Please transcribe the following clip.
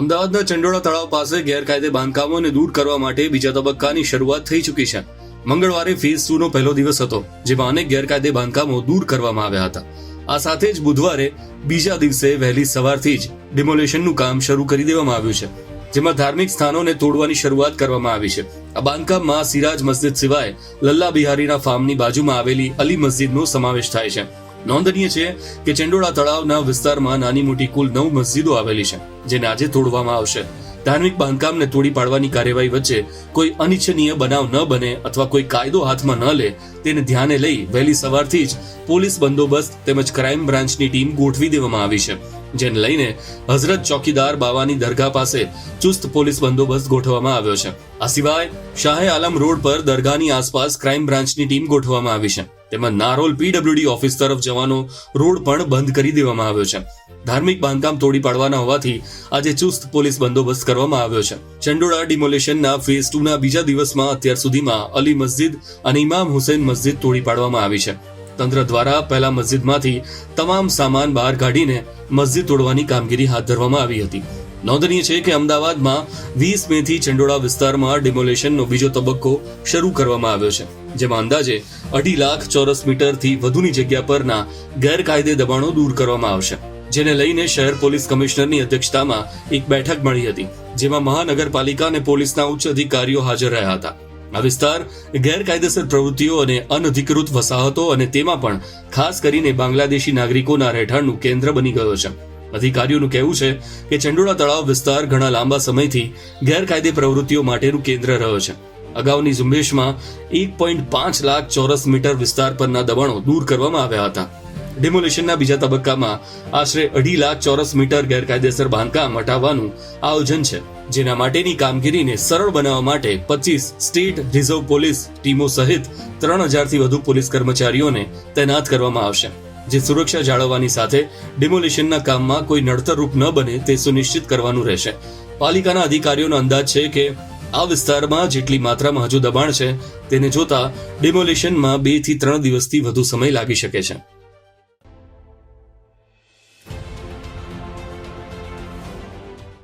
અમદાવાદના ચંડોળા તળાવ પાસે ગેરકાયદે બાંધકામોને દૂર કરવા માટે બીજા તબક્કાની શરૂઆત થઈ ચૂકી છે. મંગળવારે ફેઝ ટુ નો પહેલો દિવસ હતો, જેમાં અનેક ગેરકાયદે બાંધકામો દૂર કરવામાં આવ્યા હતા. આ સાથે જ બુધવારે બીજા દિવસે વહેલી સવારથી જ ડિમોલેશનનું કામ શરૂ કરી દેવામાં આવ્યું છે, જેમાં ધાર્મિક સ્થાનોને તોડવાની શરૂઆત કરવામાં આવી છે. આ બાંધકામમાં સિરાજ મસ્જિદ સિવાય લલ્લા બિહારીના ફાર્મની બાજુમાં આવેલી અલી મસ્જિદનો સમાવેશ થાય છે. નોંધનીય છે કે ચેન્ડોળા તળાવના વિસ્તારમાં નાની મોટી કુલ નવ મસ્જિદો આવેલી છે, જેને આજે તોડવામાં આવશે. ધાર્મિક બાંધકામને તોડી પાડવાની કાર્યવાહી વચ્ચે કોઈ અનિચ્છનીય બનાવ ન બને અથવા કોઈ કાયદો હાથમાં ન લે તેને ધ્યાને લઈ વહેલી સવારથી જ પોલીસ બંદોબસ્ત તેમજ ક્રાઇમ બ્રાન્ચની ટીમ ગોઠવી દેવામાં આવી છે. જેને લઈને હઝરત ચોકીદાર બાવાની દરગાહ પાસે ચુસ્ત પોલીસ બંદોબસ્ત ગોઠવવામાં આવ્યો છે. આ સિવાય શાહે આલમ રોડ પર દરગાહની આસપાસ ક્રાઇમ બ્રાન્ચની ટીમ ગોઠવવામાં આવી છે. તેમાં નારોલ પીડબ્લ્યુડી ઓફિસ તરફ જવાનો રોડ પણ બંધ કરી દેવામાં આવ્યો છે. ધાર્મિક બાંધકામ તોડી પાડવાના હોવાથી આજે ચુસ્ત પોલીસ બંદોબસ્ત કરવામાં આવ્યો છે. ચંડોળા ડિમોલેશનના ફેઝ ટુ ના બીજા દિવસમાં અત્યાર સુધીમાં અલી મસ્જિદ અને ઇમામ હુસેન મસ્જિદ તોડી પાડવામાં આવી છે. તંત્ર દ્વારા પહેલા મસ્જિદમાંથી તમામ સામાન બહાર કાઢીને મસ્જિદ તોડવાની કામગીરી હાથ ધરવામાં આવી હતી. નોંધનીય છે કે અમદાવાદમાં વીસ મે થી ચંડોળા વિસ્તારમાં ડિમોલેશનનો બીજો તબક્કો શરૂ કરવામાં આવ્યો છે, જેમાં અંદાજે અઢી લાખ ચોરસ મીટરથી વધુની જગ્યા પરના ગેરકાયદે દબાણો દૂર કરવામાં આવશે, જેને લઈને શહેર પોલીસ કમિશનરની અધ્યક્ષતામાં એક બેઠક મળી હતી, જેમાં મહાનગરપાલિકા અને પોલીસના ઉચ્ચ અધિકારીઓ હાજર રહ્યા હતા. આ વિસ્તાર ગેરકાયદેસર પ્રવૃત્તિઓ અને અનધિકૃત વસાહતો અને તેમાં પણ ખાસ કરીને બાંગ્લાદેશી નાગરિકોના રહેઠાણનું કેન્દ્ર બની ગયો છે. અધિકારીઓનું કહેવું છે કે ચંડોળા તળાવ વિસ્તાર ઘણા લાંબા સમયથી ગેરકાયદે પ્રવૃત્તિઓ માટેનું કેન્દ્ર રહ્યો છે. અગાઉની ઝુંબેશમાં એક પોઈન્ટ પાંચ લાખ ચોરસ મીટર વિસ્તાર પરના દબાણો દૂર કરવામાં આવ્યા હતા. ડિમોલેશનના બીજા તબક્કામાં આશરે અઢી લાખ ચોરસ મીટર ગેરકાયદેસર બાંધકામ હટાવવાનું આયોજન છે, જેના માટેની કામગીરીને સરળ બનાવવા માટે પચીસ સ્ટેટ રિઝર્વ પોલીસ ટીમો સહિત ત્રણ હજારથી વધુ પોલીસ કર્મચારીઓને તૈનાત કરવામાં આવશે, જે સુરક્ષા જાળવવાની સાથે ડિમોલેશનના કામમાં કોઈ નડતરરૂપ ન બને તે સુનિશ્ચિત કરવાનું રહેશે. પાલિકાના અધિકારીઓનો અંદાજ છે કે આ વિસ્તારમાં જેટલી માત્રામાં હજુ દબાણ છે, તેને જોતા ડિમોલેશનમાં બેથી ત્રણ દિવસથી વધુ સમય લાગી શકે છે.